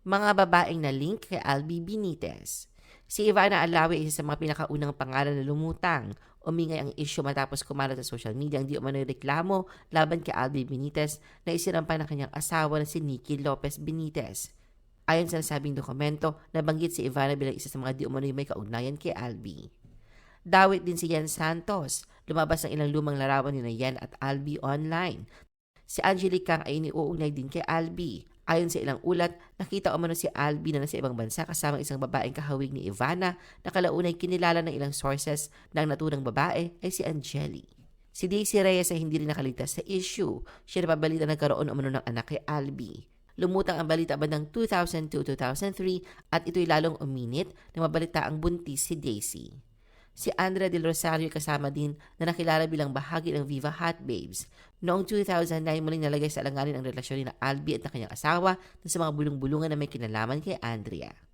Mga babaeng na link kay Albi Benitez. Si Ivana Alawi isa sa mga pinakaunang pangalan na lumutang. Umingay ang isyu matapos kumalat sa social media ang di umano'y reklamo laban kay Albi Benitez na isirampan ng kanyang asawa na si Nikki Lopez Benitez. Ayon sa nasabing dokumento, nabanggit si Ivana bilang isa sa mga di umano'y may kaugnayan kay Albi. Dawit din si Yan Santos. Lumabas ang ilang lumang larawan ni Yan at Albi online. Si Angelica ay iniuugnay din kay Albi. Ayon sa ilang ulat, nakita umano si Albi na nasa ibang bansa kasama isang babaeng kahawig ni Ivana na kalaunay kinilala ng ilang sources na ang naturang babae ay si Angeli. Si Daisy Reyes ay hindi rin nakaligtas sa issue. Siya napabalita nagkaroon umano ng anak kay Albi. Lumutang ang balita bandang 2002-2003 at ito'y lalong uminit na mabalita ang buntis si Daisy. Si Andrea Del Rosario kasama din na nakilala bilang bahagi ng Viva Hot Babes. Noong 2009 muling nalagay sa alanganin ang relasyon ni na Albi at ng kanyang asawa na sa mga bulong-bulungan na may kinalaman kay Andrea.